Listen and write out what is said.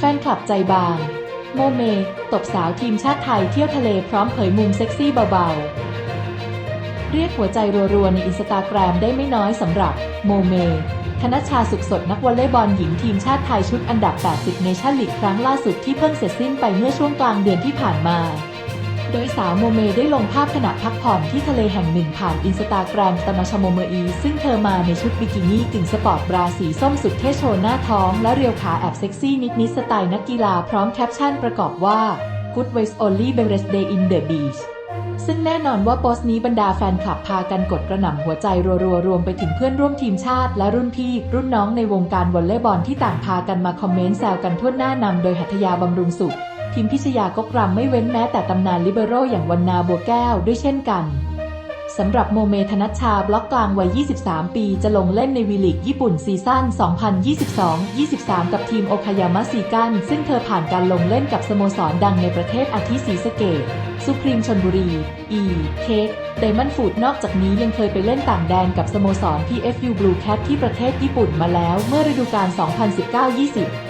แฟนคลับใจบาง โมเม ตบสาวทีมชาติไทยเที่ยวทะเลพร้อมเผยมุมเซ็กซี่เบาๆ เรียกหัวใจรัวๆ ในอินสตาแกรมได้ไม่น้อยสำหรับ โมเมธนชชาสุขสดนักวอลเลย์บอลหญิงทีมชาติไทยชุดอันดับ 80 ในชั่นลีกครั้งล่าสุดที่เพิ่งเสร็จสิ้นไปเมื่อช่วงกลางเดือนที่ผ่านมา โดยสาวโมเมได้ลงภาพขณะพักผ่อนที่ทะเลแห่งหนึ่งผ่านอินสตาแกรมตมาชโมเมอี ซึ่งเธอมาในชุดบิกินี่กึ่งสปอร์ตบราสีส้มสุดเท่โชว์หน้าท้องและเรียวขาแอบเซ็กซี่นิดๆสไตล์นักกีฬาพร้อมแคปชั่นประกอบว่า Good ways only b e r e s day in the beach ซึ่งแน่นอนว่าโพสต์นี้บรรดาแฟนคลับพากันกดกระหน่ำหัวใจรัวๆ รวมไปถึงเพื่อนร่วมทีมชาติ และรุ่นพี่ รุ่นน้องในวงการวอลเลย์บอลที่ต่างพากันมาคอมเมนต์แซวกันทั่วหน้านำโดยหัตถยาบำรุงสุข ทีมพิชยาก็กรำไม่เว้นแม้แต่ตำนานลิเบโรอย่างวันนาบัวแก้วด้วยเช่นกันสำหรับโมเมธนัชชาบล็อกกลางวัย 23 ปีจะลงเล่นในวีลีกญี่ปุ่นซีซั่น 2022-23 กับทีมโอคายามะซีกัน ซึ่งเธอผ่านการลงเล่นกับสโมสรดังในประเทศอาทิสีสเกตสุพรีมชนบุรี อีเคกไดมอนฟูดนอกจากนี้ยังเคยไปเล่นต่างแดนกับสโมสร PFU Blue Cat ที่ประเทศญี่ปุ่นมาแล้วเมื่อฤดูกาล2019-20